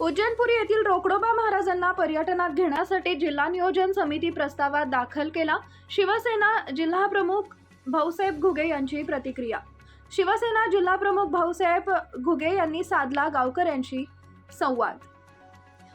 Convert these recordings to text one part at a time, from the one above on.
उज्जैनपुरी येथील रोकडोबा महाराजांना पर्यटनात घेण्यासाठी जिल्हा नियोजन समिती प्रस्तावात दाखल केला. शिवसेना जिल्हा प्रमुख भाऊसाहेब घुगे यांची प्रतिक्रिया. शिवसेना जिल्हा प्रमुख भाऊसाहेब घुगे यांनी साधला गावकऱ्यांशी संवाद.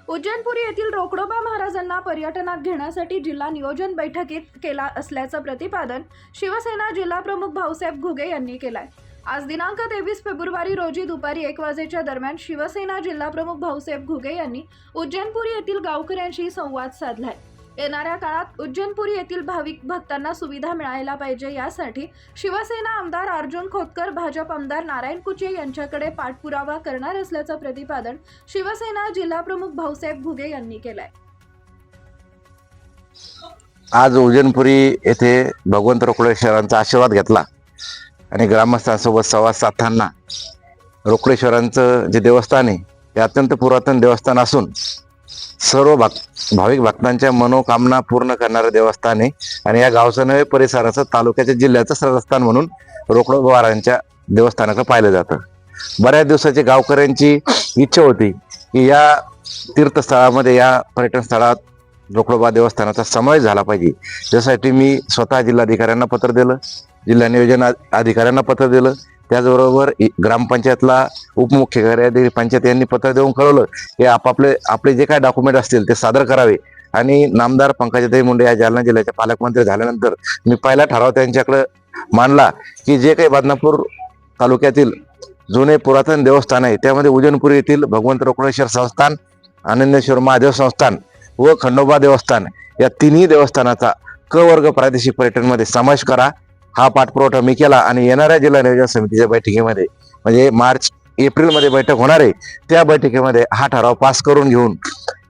उज्जैनपुरी येथील रोकडोबा महाराजांना पर्यटनात घेण्यासाठी जिल्हा नियोजन बैठकीत केला असल्याचं प्रतिपादन शिवसेना जिल्हा प्रमुख भाऊसाहेब घुगे यांनी केलंय. आज दिनांक तेवीस फेब्रुवारी रोजी दुपारी एक वाजेच्या दरम्यान शिवसेना जिल्हा प्रमुख भाऊसाहेब घुगे यांनी उज्जैनपुरी येथील गावकऱ्यांशी संवाद साधलाय. येणाऱ्या काळात उज्जैनपुरी येथील भाविक भक्तांना सुविधा मिळायला पाहिजे यासाठी शिवसेना आमदार अर्जुन खोतकर भाजप आमदार नारायण कुचे यांच्याकडे पाठपुरावा करणार असल्याचं प्रतिपादन शिवसेना जिल्हाप्रमुख भाऊसाहेब घुगे यांनी केलंय. आज उज्जैनपुरी येथे भगवंत रोकडेश्वरांचा आशीर्वाद घेतला. आणि ग्रामस्थांसोबत संवाद साधताना रोकडेश्वरांचं जे देवस्थान आहे ते अत्यंत पुरातन देवस्थान असून सर्व भाग भाविक भक्तांच्या मनोकामना पूर्ण करणारं देवस्थान आहे. आणि या गावचं नव्हे परिसराचं तालुक्याच्या जिल्ह्याचं श्रद्धास्थान म्हणून रोकडोबारांच्या देवस्थानाकडे पाहिलं जातं. बऱ्याच दिवसाची गावकऱ्यांची इच्छा होती की या तीर्थस्थळामध्ये या पर्यटन स्थळात रोकडोबा देवस्थानाचा समावेश झाला पाहिजे. त्यासाठी मी स्वतः जिल्हाधिकाऱ्यांना पत्र दिलं जिल्हा नियोजन अधिकाऱ्यांना पत्र दिलं. त्याचबरोबर ग्रामपंचायतला उपमुख्य कार्याधिकारी पंचायत यांनी पत्र देऊन कळवलं की आपापले आपले जे काय डॉक्युमेंट असतील ते सादर करावे. आणि नामदार पंकजाताई मुंडे या जालना जिल्ह्याचे पालकमंत्री झाल्यानंतर मी पहिला ठराव त्यांच्याकडे मांडला की जे काही बदनापूर तालुक्यातील जुने पुरातन देवस्थान आहे त्यामध्ये उजनपुरी येथील भगवंत रोकडेश्वर संस्थान आनंदेश्वर महादेव संस्थान व खंडोबा देवस्थान या तिन्ही देवस्थानाचा क वर्ग प्रादेशिक पर्यटनमध्ये समावेश करा. हा पाठपुरवठा मी केला आणि येणाऱ्या जिल्हा नियोजन समितीच्या बैठकीमध्ये म्हणजे मार्च एप्रिलमध्ये बैठक होणार आहे. त्या बैठकीमध्ये हा ठराव पास करून घेऊन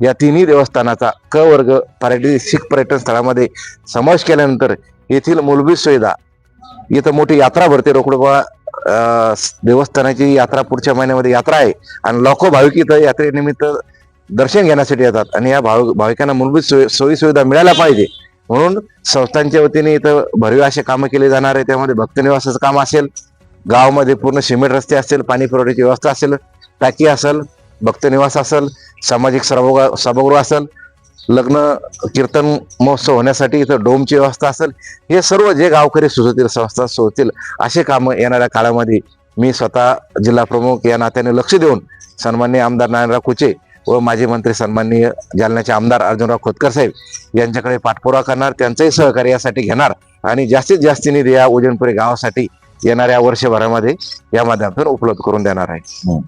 या तिन्ही देवस्थानाचा क वर्ग प्रादेशिक पर्यटन स्थळामध्ये समावेश केल्यानंतर येथील मूलभूत सुविधा इथं मोठी यात्रा भरते. रोकडोबा देवस्थानाची यात्रा पुढच्या महिन्यामध्ये यात्रा आहे. आणि लाखो भाविक इथं यात्रेनिमित्त दर्शन घेण्यासाठी येतात. आणि या भाव भाविकांना मूलभूत सोयी सुविधा मिळायला पाहिजे. म्हणून संस्थांच्या वतीने इथं भरवी असे कामं केले जाणार आहे. त्यामध्ये भक्तनिवासाचं काम असेल गावामध्ये पूर्ण सिमेंट रस्ते असेल पाणी पुरवठ्याची व्यवस्था असेल टाकी असेल भक्तनिवास असेल सामाजिक सभागृह सभागृह असेल लग्न कीर्तन महोत्सव होण्यासाठी इथं डोमची व्यवस्था असेल हे सर्व जे गावकरी सुचवतील संस्था सुचवतील असे कामं येणाऱ्या काळामध्ये मी स्वतः जिल्हा प्रमुख या नात्याने लक्ष देऊन सन्मान्य आमदार नारायणराव कुचे व माजी मंत्री सन्माननीय जालन्याचे आमदार अर्जुनराव खोतकर साहेब यांच्याकडे पाठपुरावा करणार त्यांचंही सहकार्य यासाठी घेणार आणि जास्तीत जास्त निधी या उजनपुरी गावासाठी येणाऱ्या वर्षभरामध्ये या माध्यमातून उपलब्ध करून देणार आहे. हो.